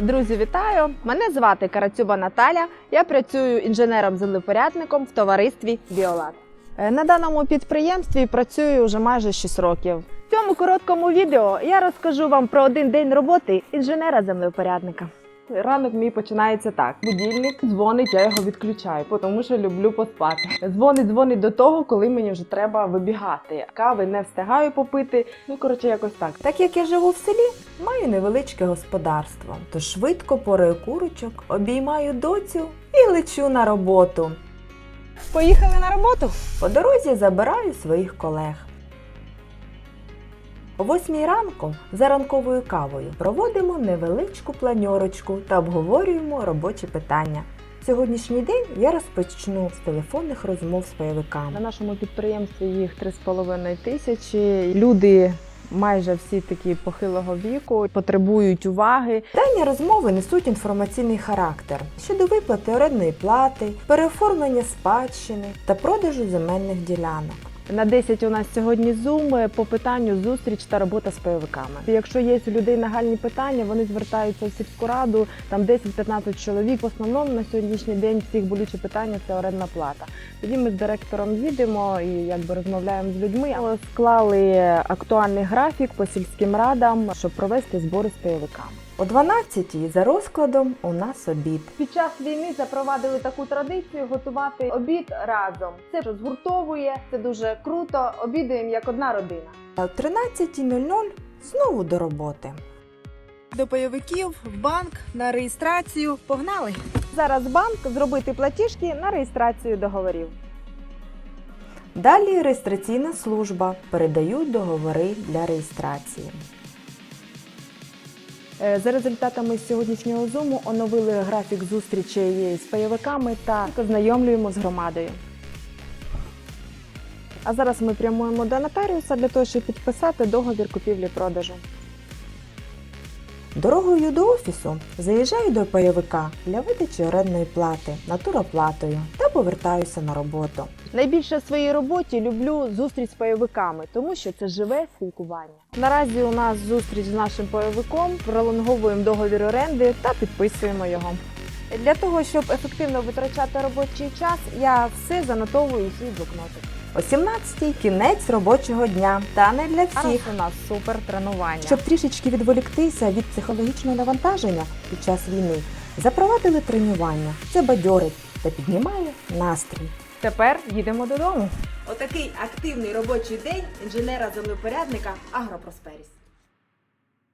Друзі, вітаю! Мене звати Карацюба Наталя. Я працюю інженером-землепорядником в товаристві Біолат. Е, На даному підприємстві працюю вже майже 6 років. В цьому короткому відео я розкажу вам про один день роботи інженера-землепорядника. Ранок мій починається так: будильник дзвонить, я його відключаю, тому що люблю поспати. Дзвонить, дзвонить до того, коли мені вже треба вибігати. Кави не встигаю попити. Ну коротше, якось так. Так як я живу в селі, маю невеличке господарство, то швидко порою курочок, обіймаю доцю і лечу на роботу. Поїхали на роботу. По дорозі забираю своїх колег. О восьмій ранку за ранковою кавою проводимо невеличку планьорочку та обговорюємо робочі питання. Сьогоднішній день я розпочну з телефонних розмов з пайовиками. На нашому підприємстві їх 3,5 тисячі. Люди майже всі такі похилого віку, потребують уваги. Дані розмови несуть інформаційний характер щодо виплати орендної плати, переоформлення спадщини та продажу земельних ділянок. На 10 у нас сьогодні зум по питанню зустріч та робота з пайовиками. Якщо є у людей нагальні питання, вони звертаються в сільську раду, там 10-15 чоловік. В основному на сьогоднішній день всіх болюче питання це орендна плата. Тоді ми з директором їдемо і якби розмовляємо з людьми. Але Склали актуальний графік по сільським радам, щоб провести збори з пайовиками. О 12-й за розкладом у нас обід. Під час війни запровадили таку традицію готувати обід разом. Це що згуртовує, це дуже круто. Обідаємо як одна родина. А о 13.00 знову до роботи. До пайовиків в банк на реєстрацію погнали. Зараз банк зробити платіжки на реєстрацію договорів. Далі реєстраційна служба передають договори для реєстрації. Е, За результатами сьогоднішнього зуму оновили графік зустрічей з пайовиками та познайомлюємо з громадою. А зараз ми прямуємо до нотаріуса для того, щоб підписати договір купівлі-продажу. Дорогою до офісу заїжджаю до пайовика для видачі орендної плати натуроплатою та повертаюся на роботу. Найбільше в своїй роботі люблю зустріч з пайовиками, тому що це живе спілкування. Наразі у нас зустріч з нашим пайовиком, пролонговуємо договір оренди та підписуємо його. Для того, щоб ефективно витрачати робочий час, я все занотовую у свій блокнотик. О 17-й кінець робочого дня, та не для Зараз всіх. у нас супер тренування. Щоб трішечки відволіктися від психологічного навантаження під час війни, запровадили тренування. Це бадьорить та піднімає настрій. Тепер їдемо додому. Отакий активний робочий день інженера-землепорядника Агропросперіс.